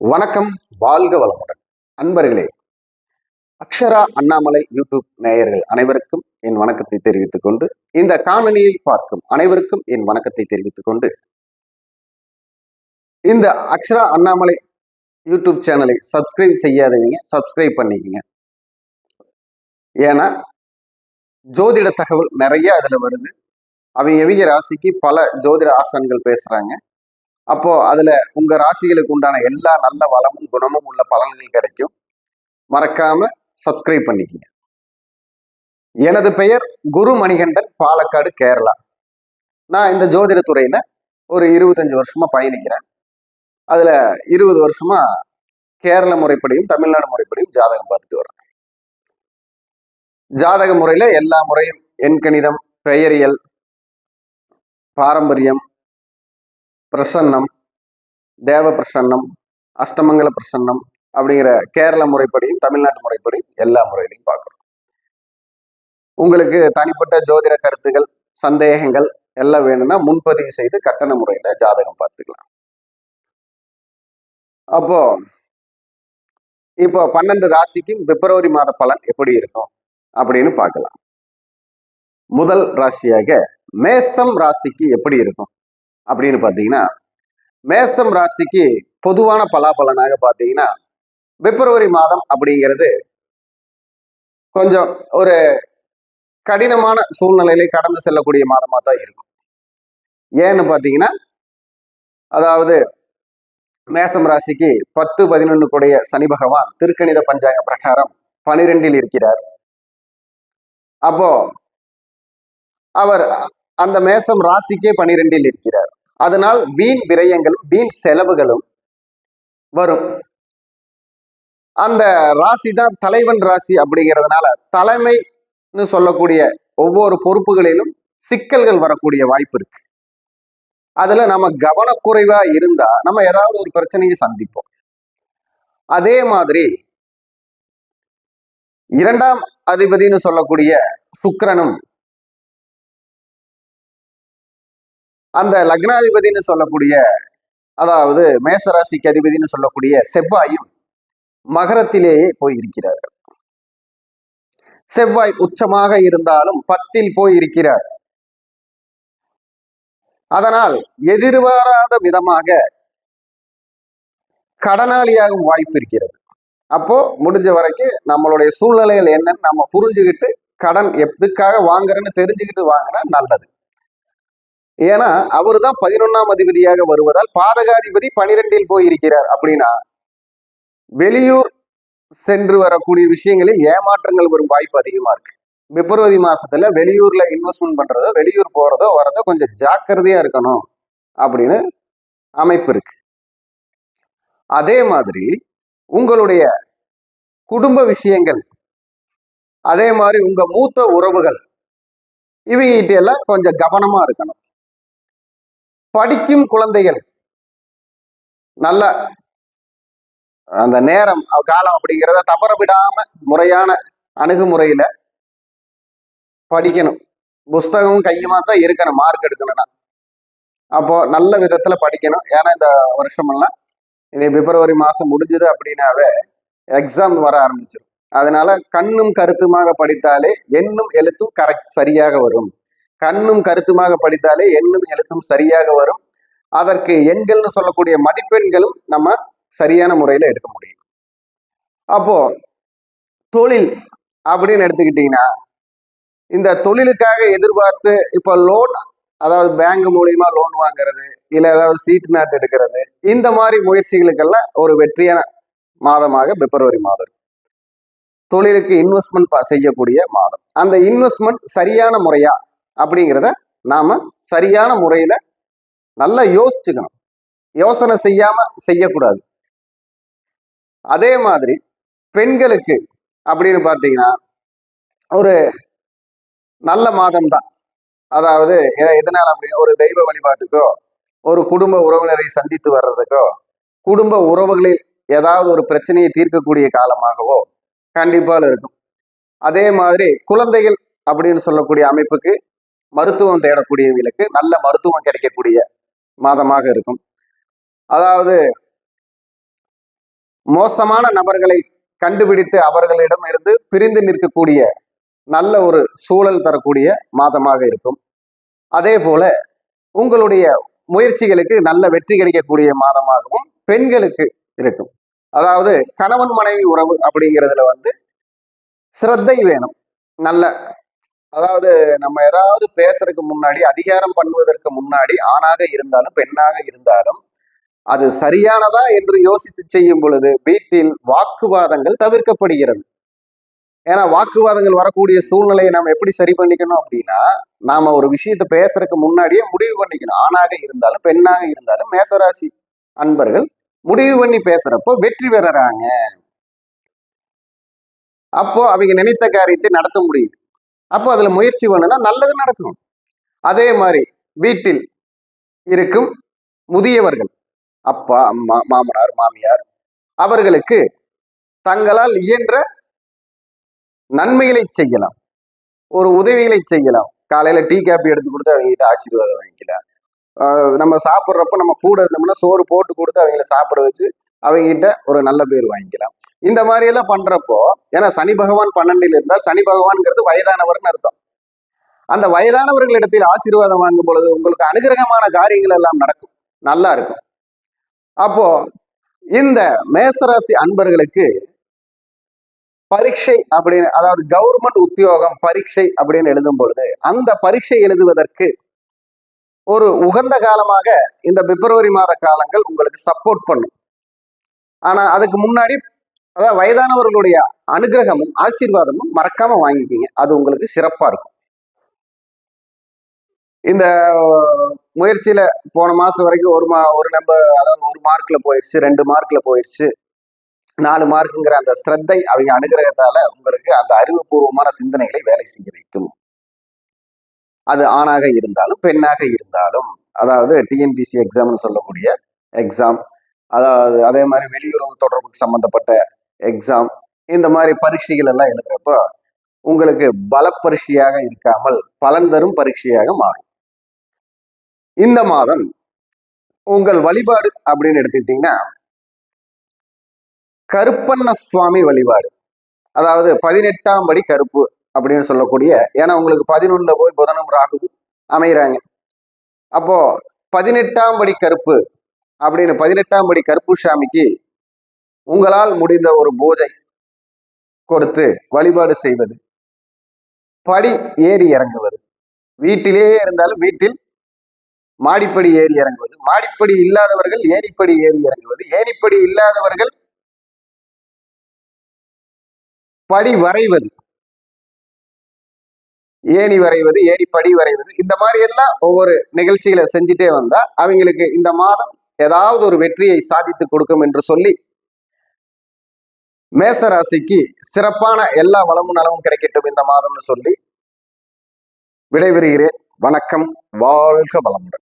வணக்கம் வாழ்க வளமுடன். அன்பர்களே அக்ஷரா அண்ணாமலை யூடியூப் நேயர்கள் அனைவருக்கும் என் வணக்கத்தை தெரிவித்துக் கொண்டு இந்த காணொலியை பார்க்கும் அனைவருக்கும் என் வணக்கத்தை தெரிவித்துக் கொண்டு இந்த அக்ஷரா அண்ணாமலை யூடியூப் சேனலை சப்ஸ்கிரைப் செய்யாதவங்க சப்ஸ்கிரைப் பண்ணிக்கங்க. ஏன்னா ஜோதிட தகவல் நிறைய அதில் வருது. அவங்க எவிங்க ராசிக்கு பல ஜோதிட ஆசன்கள் பேசுகிறாங்க அப்போ அதுல உங்க ராசிகளுக்கு உண்டான எல்லா நல்ல வளமும் குணமும் உள்ள பலன்கள் கிடைக்கும். மறக்காம சப்ஸ்கிரைப் பண்ணிக்கங்க. எனது பெயர் குரு மணிகண்டன் பாலக்காடு கேரளா. நான் இந்த ஜோதிட துறையில ஒரு இருபத்தஞ்சு வருஷமா பயணிக்கிறேன். அதுல இருபது வருஷமா கேரள முறைப்படியும் தமிழ்நாடு முறைப்படியும் ஜாதகம் பார்த்துட்டு வர்றேன். ஜாதக முறையில எல்லா முறையும் எண்கணிதம் பெயரியல் பாரம்பரியம் பிரசன்னம் தேவ பிரசன்னம் அஷ்டமங்கல பிரசன்னம் அப்படிங்கிற கேரள முறைப்படியும் தமிழ்நாட்டு முறைப்படி எல்லா முறையிலையும் பார்க்குறோம். உங்களுக்கு தனிப்பட்ட ஜோதிட கருத்துகள் சந்தேகங்கள் எல்லாம் வேணும்னா முன்பதிவு செய்து கட்டண முறையில ஜாதகம் பார்த்துக்கலாம். அப்போ இப்போ பன்னெண்டு ராசிக்கும் பிப்ரவரி மாத பலன் எப்படி இருக்கும் அப்படின்னு பார்க்கலாம். முதல் ராசியாக மேசம் ராசிக்கு எப்படி இருக்கும்? அப்படின்னு பார்த்தீங்கன்னா மேசம் ராசிக்கு பொதுவான பலாபலனாக பார்த்தீங்கன்னா பிப்ரவரி மாதம் அப்படிங்கிறது கொஞ்சம் ஒரு கடினமான சூழ்நிலையில கடந்து செல்லக்கூடிய மாதமாக தான் இருக்கும். ஏன்னு பார்த்தீங்கன்னா அதாவது மேசம் ராசிக்கு பத்து பதினொன்னுக்குடைய சனி பகவான் திருக்கணித பஞ்சாங்க பிரகாரம் பனிரெண்டில் இருக்கிறார். அப்போ அவர் அந்த மேசம் ராசிக்கே பனிரெண்டில் இருக்கிறார். அதனால் வீண் விரயங்களும் வீண் செலவுகளும் வரும். அந்த ராசி தான் தலைவன் ராசி அப்படிங்கிறதுனால தலைமைன்னு சொல்லக்கூடிய ஒவ்வொரு பொறுப்புகளிலும் சிக்கல்கள் வரக்கூடிய வாய்ப்பு இருக்கு. அதுல நம்ம கவனக்குறைவா இருந்தா நம்ம ஏதாவது ஒரு பிரச்சனையை சந்திப்போம். அதே மாதிரி இரண்டாம் அதிபதினு சொல்லக்கூடிய சுக்கரனும் அந்த லக்னாதிபதினு சொல்லக்கூடிய அதாவது மேசராசிக்கு அதிபதினு சொல்லக்கூடிய செவ்வாயும் மகரத்திலேயே போய் இருக்கிறார்கள் செவ்வாய் உச்சமாக இருந்தாலும் பத்தில் போய் இருக்கிறார் அதனால் எதிர்பாராத விதமாக கடனாளியாகும் வாய்ப்பு இருக்கிறது. அப்போ முடிஞ்ச வரைக்கும் நம்மளுடைய சூழ்நிலைகள் என்னன்னு நம்ம புரிஞ்சுக்கிட்டு கடன் எதுக்காக வாங்குறேன்னு தெரிஞ்சுக்கிட்டு வாங்கினா நல்லது. ஏன்னா அவர் தான் பதினொன்னாம் அதிபதியாக வருவதால் பாதகாதிபதி பனிரெண்டில் போயிருக்கிறார் அப்படின்னா வெளியூர் சென்று வரக்கூடிய விஷயங்களில் ஏமாற்றங்கள் வரும் வாய்ப்பு அதிகமா இருக்கு. பிப்ரவரி மாசத்துல வெளியூர்ல இன்வெஸ்ட்மெண்ட் பண்றதோ வெளியூர் போறதோ வரதோ கொஞ்சம் ஜாக்கிரதையா இருக்கணும் அப்படின்னு அமைப்பு இருக்கு. அதே மாதிரி உங்களுடைய குடும்ப விஷயங்கள் அதே மாதிரி உங்க மூத்த உறவுகள் இவங்கிட்ட எல்லாம் கொஞ்சம் கவனமா இருக்கணும். படிக்கும் குழந்தைகள். நல்ல அந்த நேரம் காலம் அப்படிங்கிறத தவற விடாம முறையான அணுகுமுறையில படிக்கணும். புஸ்தகமும் கையுமா தான் இருக்கணும் மார்க் எடுக்கணும்னா. அப்போ நல்ல விதத்துல படிக்கணும். ஏன்னா இந்த வருஷமெல்லாம் இனி பிப்ரவரி மாசம் முடிஞ்சது அப்படின்னாவே எக்ஸாம் வர ஆரம்பிச்சிடும் அதனால கண்ணும் கருத்துமாக படித்தாலே எண்ணும் எழுத்தும் கரெக்ட் சரியாக வரும். கண்ணும் கருத்துமாக படித்தாலே எண்ணும் எழுத்தும் சரியாக வரும். அதற்கு எண்கள்னு சொல்லக்கூடிய மதிப்பெண்களும் நம்ம சரியான முறையில் எடுக்க முடியும். அப்போ தொழில் அப்படின்னு எடுத்துக்கிட்டீங்கன்னா இந்த தொழிலுக்காக எதிர்பார்த்து இப்போ லோன் அதாவது பேங்க் மூலியமா லோன் வாங்குறது இல்லை ஏதாவது சீட் நாட்டு எடுக்கிறது இந்த மாதிரி முயற்சிகளுக்கெல்லாம் ஒரு வெற்றியான மாதமாக பிப்ரவரி மாதம். தொழிலுக்கு இன்வெஸ்ட்மெண்ட் செய்யக்கூடிய மாதம். அந்த இன்வெஸ்ட்மெண்ட் சரியான முறையா அப்படிங்கிறத நாம சரியான முறையில நல்லா யோசிச்சுக்கணும். யோசனை செய்யாம செய்யக்கூடாது. அதே மாதிரி பெண்களுக்கு அப்படின்னு பார்த்தீங்கன்னா ஒரு நல்ல மாதம் தான் அதாவது எ- எதனால அப்படி? ஒரு தெய்வ வழிபாட்டுக்கோ ஒரு குடும்ப உறவினரை சந்தித்து வர்றதுக்கோ குடும்ப உறவுகளில் ஏதாவது ஒரு பிரச்சனையை தீர்க்கக்கூடிய காலமாகவோ கண்டிப்பாக இருக்கும். அதே மாதிரி குழந்தைகள் அப்படின்னு சொல்லக்கூடிய அமைப்புக்கு மருத்துவம் தேடக்கூடியவங்களுக்கு நல்ல மருத்துவம் கிடைக்கக்கூடிய மாதமாக இருக்கும். அதாவது மோசமான நபர்களை கண்டுபிடித்து அவர்களிடம் இருந்து பிரிந்து நிற்கக்கூடிய நல்ல ஒரு சூழல் தரக்கூடிய மாதமாக இருக்கும். அதே போல உங்களுடைய முயற்சிகளுக்கு நல்ல வெற்றி கிடைக்கக்கூடிய மாதமாகவும் பெண்களுக்கு இருக்கும். அதாவது கணவன் மனைவி உறவு அப்படிங்கிறதுல வந்து சிரத்தை வேணும். நல்ல அதாவது நம்ம ஏதாவது பேசுறதுக்கு முன்னாடி அதிகாரம் பண்ணுவதற்கு முன்னாடி ஆணாக இருந்தாலும் பெண்ணாக இருந்தாலும் அது சரியானதா என்று யோசித்து செய்யும் பொழுது வீட்டில் வாக்குவாதங்கள் தவிர்க்கப்படுகிறது. ஏன்னா வாக்குவாதங்கள் வரக்கூடிய சூழ்நிலையை நம்ம எப்படி சரி பண்ணிக்கணும் அப்படின்னா நாம ஒரு விஷயத்த பேசுறதுக்கு முன்னாடியே முடிவு பண்ணிக்கணும். ஆணாக இருந்தாலும் பெண்ணாக இருந்தாலும் மேசராசி அன்பர்கள் முடிவு பண்ணி பேசுறப்போ வெற்றி பெறறாங்க. அப்போ அவங்க நினைத்த காரியத்தை நடத்த முடியுது. அப்போ அதுல முயற்சி பண்ணுனா நல்லது நடக்கும். அதே மாதிரி வீட்டில் இருக்கும் முதியவர்கள் அப்பா அம்மா மாமனார் மாமியார் அவர்களுக்கு தங்களால் இயன்ற நன்மைகளை செய்யலாம். ஒரு உதவிகளை செய்யலாம். காலையில டீ காப்பி எடுத்து கொடுத்து அவங்ககிட்ட ஆசீர்வாதம் வாங்கிக்கலாம். நம்ம சாப்பிட்றப்ப நம்ம கூட இருந்தோம்னா சோறு போட்டு கொடுத்து அவங்கள சாப்பிட வச்சு அவங்ககிட்ட ஒரு நல்ல பேர் வாங்கிக்கலாம். இந்த மாதிரி எல்லாம் பண்றப்போ ஏன்னா சனி பகவான் பன்னெண்டில் இருந்தால் சனி பகவான்ங்கிறது வயதானவர்னு அர்த்தம். அந்த வயதானவர்களிடத்தில் ஆசீர்வாதம் வாங்கும் பொழுது உங்களுக்கு அனுகிரகமான காரியங்கள் எல்லாம் நடக்கும். நல்லா இருக்கும். அப்போ இந்த மேசராசி அன்பர்களுக்கு பரீட்சை அப்படின்னு அதாவது கவர்மெண்ட் உத்தியோகம் பரீட்சை அப்படின்னு எழுதும் பொழுது அந்த பரீட்சை எழுதுவதற்கு ஒரு உகந்த காலமாக இந்த பிப்ரவரி மாத காலங்கள் உங்களுக்கு சப்போர்ட் பண்ணும். ஆனா அதுக்கு முன்னாடி அதாவது வயதானவர்களுடைய அனுகிரகமும் ஆசீர்வாதமும் மறக்காம வாங்கிக்கிங்க. அது உங்களுக்கு சிறப்பா இருக்கும். இந்த முயற்சியில போன மாசம் வரைக்கும் ஒரு மா ஒரு நம்ப அதாவது ஒரு மார்க்ல போயிடுச்சு ரெண்டு மார்க்ல போயிடுச்சு நாலு மார்க்குங்கிற அந்த ஸ்ரத்தை அவங்க அனுகிரகத்தால உங்களுக்கு அந்த அறிவுபூர்வமான சிந்தனைகளை வேலை செய்ய வைக்கும். அது ஆணாக இருந்தாலும் பெண்ணாக இருந்தாலும் அதாவது டிஎன்பிசி எக்ஸாம்னு சொல்லக்கூடிய எக்ஸாம் அதாவது அதே மாதிரி வெளியுறவு தொடர்புக்கு சம்பந்தப்பட்ட எக்ஸாம் இந்த மாதிரி பரீட்சைகள் எல்லாம் எழுதுறப்போ உங்களுக்கு பல பரீட்சையாக இருக்காமல் பலன் தரும் பரீட்சையாக மாறும். இந்த மாதம் உங்கள் வழிபாடு அப்படின்னு எடுத்துக்கிட்டீங்கன்னா கருப்பண்ண சுவாமி வழிபாடு. அதாவது பதினெட்டாம் படி கருப்பு அப்படின்னு சொல்லக்கூடிய ஏன்னா உங்களுக்கு பதினொன்றுல போய் புதனும் ராகு அமைகிறாங்க அப்போ பதினெட்டாம் படி கருப்பு அப்படின்னு பதினெட்டாம் படி கருப்பு சாமிக்கு உங்களால் முடிந்த ஒரு பூஜை கொடுத்து வழிபாடு செய்வது. படி ஏறி இறங்குவது. வீட்டிலேயே இருந்தாலும் வீட்டில் மாடிப்படி ஏறி இறங்குவது. மாடிப்படி இல்லாதவர்கள் ஏரிப்படி ஏறி இறங்குவது. ஏணிப்படி இல்லாதவர்கள் படி வரைவது. ஏணி வரைவது ஏணி படி வரைவது. இந்த மாதிரி எல்லாம் ஒவ்வொரு நிகழ்ச்சிகளை செஞ்சுட்டே வந்தா அவங்களுக்கு இந்த மாதம் ஏதாவது ஒரு வெற்றியை சாதித்து கொடுக்கும் என்று சொல்லி மேச ராசிக்கு சிறப்பான எல்லா வளமும் நலமும் கிடைக்கட்டும் இந்த மாதம்னு சொல்லி விடைபெறுகிறேன். வணக்கம். வாழ்க வளமுடன்.